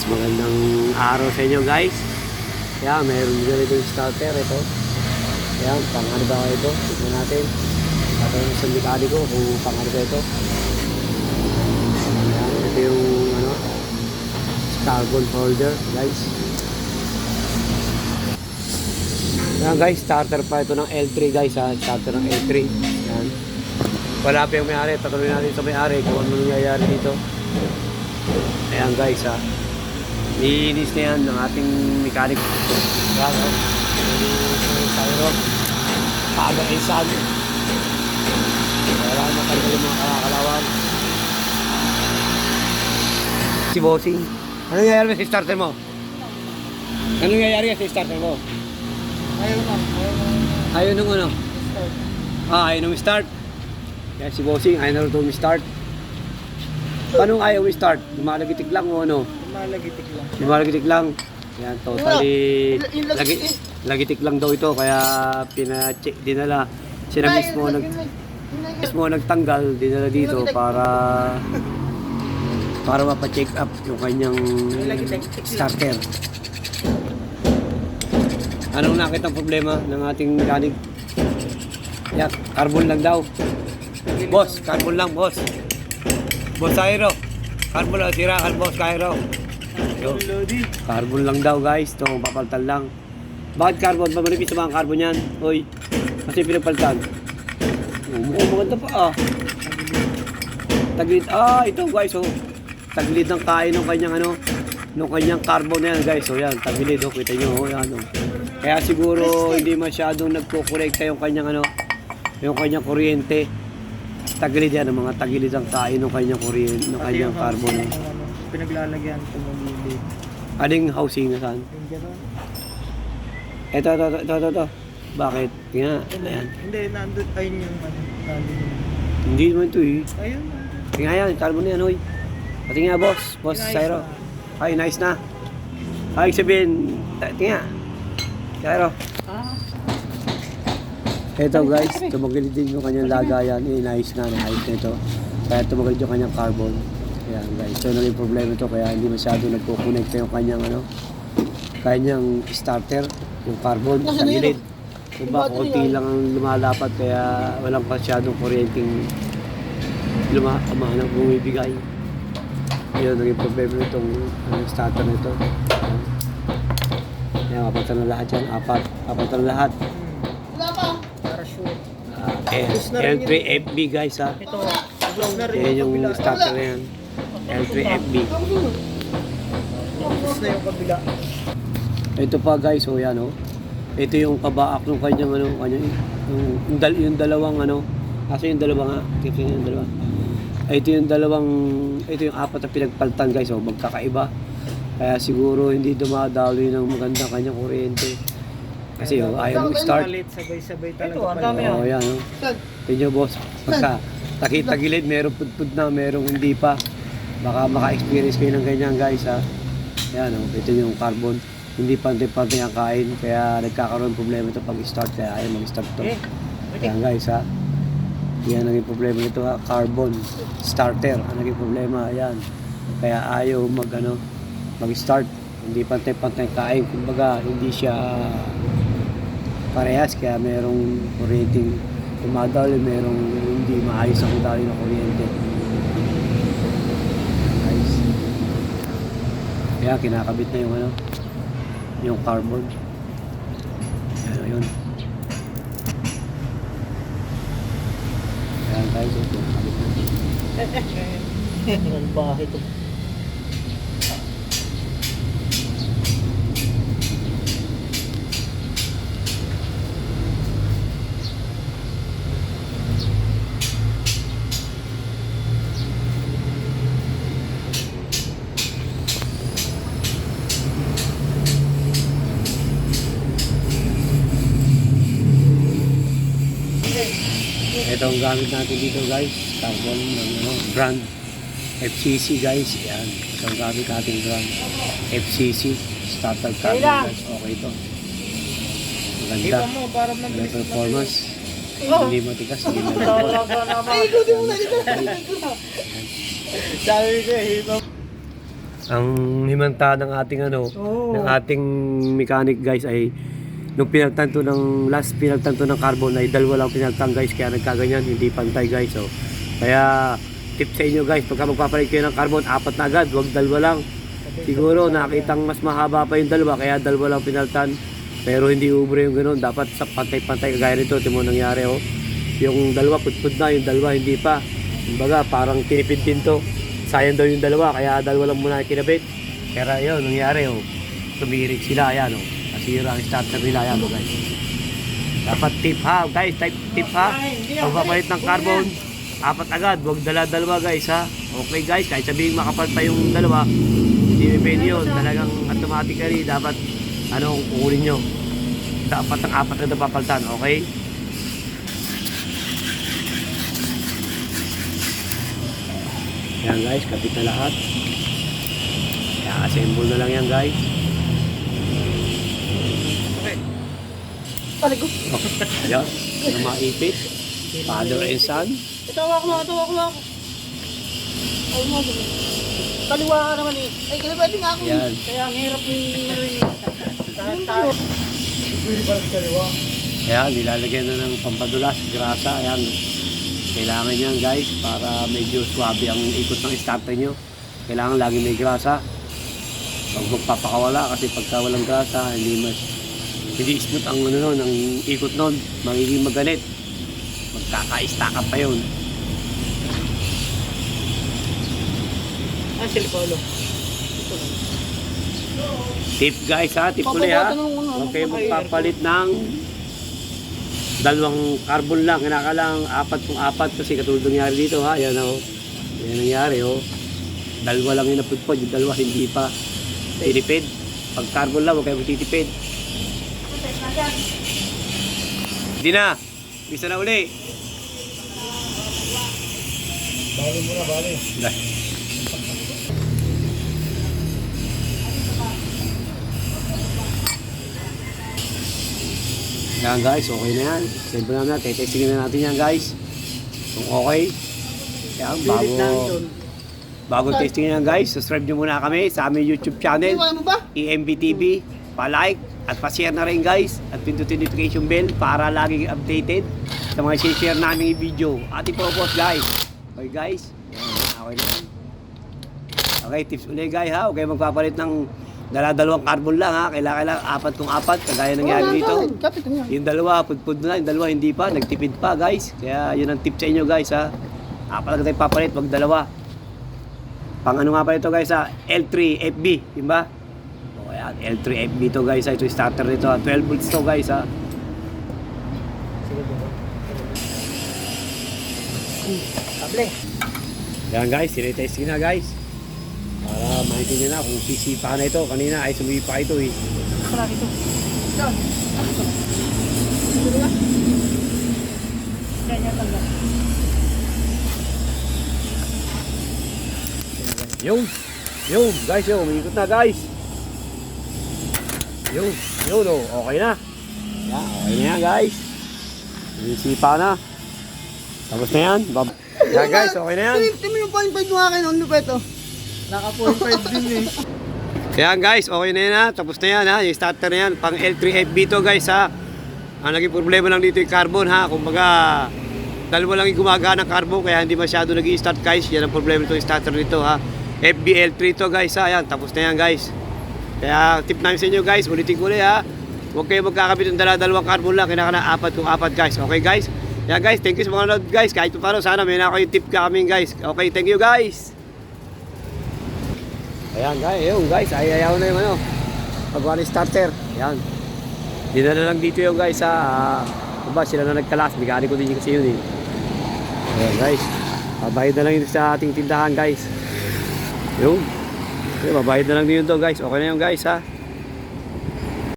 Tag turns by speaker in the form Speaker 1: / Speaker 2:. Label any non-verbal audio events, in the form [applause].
Speaker 1: guys, magandang araw sa inyo guys. Kaya mayroon ganito yung starter ito. Kaya pang ano ba ito? Tignan natin. Tatanong sa mekaniko kung pang ano ba ito. Ayan, ito yung ano, carbon holder guys. Ayan guys, starter pa ito ng L3 guys ha. Starter ng L3. Ayan. Wala pa yung may-ari. Patuloy natin sa may-ari kung ano nangyayari dito. Ayan guys ha. Nilinis na yan ng ating mechanic. Ayan o. Sayro. Paga ay sabi. Wala na tayo yung mga kakalawan. Si Bossing. Ano nangyayari sa starter mo? Ano nangyayari sa starter mo?
Speaker 2: Ayaw na, ayaw
Speaker 1: nung ano?
Speaker 2: Start.
Speaker 1: Ah, ayaw nung start. Kaya si Bossing, ayaw na rin start. Paano ayaw i-start? Lumalagitik lang o ano?
Speaker 2: Lumalagitik lang.
Speaker 1: Lumalagitik lang. Yan, totally
Speaker 2: yung lagi-
Speaker 1: lagi, lagitik lang daw ito kaya pina-check dinala. Sila mismo nag mismo nagtanggal dinala dito para para mapa-check up yung kanyang starter. Anong nakita ang problema ng ating mechanic? Yan, carbon lang daw. Boss, carbon lang, boss. Boss Cairo. Carbon lang, sira, boss Cairo.
Speaker 2: Lodi.
Speaker 1: Carbon lang daw guys, ito papalitan lang. Bakit carbon? Pamanipis sa mga carbon yan. Hoy, kasi pinapalitan. Oh, mukhang maganda pa ah. Taglit, ah ito guys oh. Taglit ng kain ng kanyang ano, ng kanyang carbon na yan guys. Oh yan, tagilid oh, kita nyo oh yan oh. Kaya siguro hindi masyadong nagkukurekta yung kanyang ano, yung kanyang kuryente. Tagilid yan, mga tagilid ang kain ng kanyang kuryente, ng kanyang carbon.
Speaker 2: Pinaglalagyan ko ng lili.
Speaker 1: Aling housing na saan? Ito, ito, ito, ito, ito, ito. Bakit? Nga, ayan.
Speaker 2: Hindi, nandun, ayun yung ano, nandun yung...
Speaker 1: Hindi naman ito eh.
Speaker 2: Ayun na.
Speaker 1: Tingnan yan, carbon na yan, hoy. Pati nga, boss. Boss Cairo. Ay, nice na. Ay, sabihin, tingnan. Cairo.
Speaker 2: Ah,
Speaker 1: Ito guys, tumagilid din yung kanyang lagayan. Nice na, nice na ito. Kaya tumagilid yung kanyang carbon. Ayan guys, so naging problema ito kaya hindi masyado nagkukonekta yung kanyang ano, kanyang starter, yung carbon sa gilid. Diba, konti lang ang lumalapat kaya walang masyadong kuryenteng luma, umahanap bumibigay. Yun, naging problema nitong ano, starter nito. Ayan, apat na lahat yan. Apat. Apat na lahat. L- L3FB guys ha.
Speaker 2: Ito, ubos na rin
Speaker 1: Yan yung starter na yan. L3FB.
Speaker 2: Ubos na yung kabila.
Speaker 1: Ito pa guys, oh yan oh. Ito yung kabaak ng kanyang ano, kanyang yung, yung, dal, yung dalawang ano. Kasi yung dalawa nga, ito yung dalawa. Ito yung dalawang, ito yung apat na pinagpaltan guys, oh, magkakaiba. Kaya siguro hindi dumadaloy ng maganda kanyang kuryente. Kasi oh, ayaw mo start.
Speaker 2: Sabay-sabay talaga.
Speaker 3: Ito, ang dami,
Speaker 1: Oo, yan. Oh. Tingnan boss, pagka takita-gilid, merong pudpud na, merong hindi pa. Baka maka-experience kayo ng ganyan guys ha. Yan oh, ito yung carbon. Hindi pantay-pantay ang kain, kaya nagkakaroon problema ito pag start, kaya ayaw mag-start to.
Speaker 3: Eh,
Speaker 1: Yan guys ha. Yan naging problema nito ha, carbon starter. Ang naging problema, yan. Kaya ayaw mag ano, mag-start. Hindi pantay-pantay ang kain, kumbaga hindi siya parehas kaya merong kuryenteng tumadali, merong hindi maayos ang dali ng kuryente. Guys. Kaya kinakabit na yung ano, yung carbon. Yan, yun. Kaya guys, ito. [laughs]
Speaker 2: Ang bahay ito.
Speaker 1: Ang gamit natin dito guys. Carbon ng ano, brand FCC guys. Yan. Ito ang gamit natin brand FCC. Starter carbon guys. Okay ito. Maganda.
Speaker 2: Iba mo, para
Speaker 1: May
Speaker 2: mabilis
Speaker 1: performance. Hindi matigas. Hindi malambot.
Speaker 3: talaga naman.
Speaker 2: Sabi ko, iba
Speaker 1: ang himanta ng ating ano,
Speaker 2: Oo.
Speaker 1: ng ating mechanic guys ay nung pinagtanto ng last pinagtanto ng carbon ay dalawa lang pinagtang guys kaya nagkaganyan hindi pantay guys so kaya tip sa inyo guys pagka magpapalit kayo ng carbon apat na agad wag dalawa lang. Siguro nakitang mas mahaba pa yung dalawa kaya dalawa lang pinaltan. Pero hindi ubre yung ganoon dapat sa pantay-pantay kagaya nito timo nangyari oh. Yung dalawa putput na yung dalawa hindi pa. Kumbaga parang tinipid din to. Sayang daw yung dalawa kaya dalawa lang muna kinabit. Kaya yun nangyari oh. Tumirik sila ayan oh nasira ang starter nila ayan oh guys. Dapat tip ha? Guys type tip ha? Pagpapalit ng carbon. Apat agad. Wag dala-dalawa guys ha? Okay guys. Kahit sabihin makapal pa yung dalawa hindi depende yun. Talagang automatically dapat ano kukunin nyo. Dapat ang apat na napapalitan okay? Yan guys. Kapit na lahat. Kaya assemble na lang yan guys
Speaker 2: Paligo.
Speaker 1: yan na maipit father and son
Speaker 2: Ito ako mo, ito ako mo. Ay mo. Kaliwa ka naman eh. Ay, kaliwa din ako.
Speaker 1: Yan.
Speaker 2: Kaya ang hirap. Kahit tayo. Pwede ba kaliwa?
Speaker 1: Kaya nilalagyan na ng pampadulas, grasa, ayan. Kailangan yan guys para medyo swabe ang ikot ng starter nyo. Kailangan lagi may grasa. Pag magpapakawala kasi pagka walang grasa, hindi mas hindi smooth ang ano nun, ang ikot nun, magiging maganit. Magkaka-stack up pa yun.
Speaker 2: Ah, silipolo.
Speaker 1: Tip guys ha, tip ulit ha. Huwag kayo magpapalit ng dalawang carbon lang. Kinakalang apat kung apat kasi katulad nangyari dito ha. Yan o. Yan nangyari o. Dalawa lang yung napudpod. Yung dalawa hindi pa tinipid. Pag carbon lang, huwag kayo magtitipid. Hindi na. Bisa na uli.
Speaker 2: Bali mo na, bali.
Speaker 1: Dah. Yan guys, okay na yan. Siyempre na natin, testingin na natin yan guys. Kung okay. Yan, bago, bago testingin yan guys, subscribe nyo muna kami sa aming YouTube channel? EMBTV. Pa-like at pa-share na rin guys. At pindutin notification bell para laging updated sa mga share namin video. Ating purpose guys. Okay guys, okay na. Okay, tips ulit guys ha. Okay magpapalit ng dala-dalawang carbon lang ha. Kailangan lang apat kung apat. Kagaya nangyari dito. Yung dalawa, pudpud na. Yung dalawa, hindi pa. Nagtipid pa, guys. Kaya yun ang tip sa inyo, guys, ha. Apat lang tayo papalit, wag dalawa. Pang ano nga pa ito, guys, ha. L3FB, yun ba? O, yan. L3FB to, guys, ha. Ito yung starter nito, ha. 12 volts to, guys, ha.
Speaker 2: Diba? Kable.
Speaker 1: Yan, guys. Sinitesting na, guys. Para maintindihan na kung sisipa na ito. Kanina ay sumipa ito, eh.
Speaker 2: Pala dito. Diyan. Dito ba? Yan, yan, tanda.
Speaker 1: Yun. Yun, guys, yun. Umikot na, guys. Yun. Yun, oh. Okay na. Yan, okay na yan, guys. Sinisipa na. Tapos na yan. Bab yan, guys. Okay na yan.
Speaker 2: Tingnan mo yung point five mo akin, ang lupet oh. Naka point five din eh. [laughs]
Speaker 1: Yan, guys. Okay na yan, ha. Tapos na yan, ha. Yung starter na yan. Pang L3FB to, guys, ha. Ang naging problema lang dito yung carbon, ha. Kumbaga, dalawa lang yung gumagana ng carbon, kaya hindi masyado nag start guys. Yan ang problema nito yung starter nito, ha. FBL3 to, guys, ha. Yan, tapos na yan, guys. Kaya tip namin sa inyo guys, ulitin ko ulit ha. Huwag kayo magkakabit ng dala-dalawang carbon lang, kailangan na apat kung apat guys. Okay guys? Yeah guys, thank you sa mga nanood guys. Kahit pa paano, sana may na kayong tip ka kami guys. Okay, thank you guys. Ayan guys, yun guys, ay ayaw na yung ano. Pagwali starter. Ayan. Dinala lang dito yung guys ha. Uh, diba, sila na nagkalas. Bigani ko din yung kasi yun eh. Ayan guys. Babayad na lang yun sa ating tindahan guys. Yun. Okay, babayad na lang din yun to guys. Okay na yun guys ha.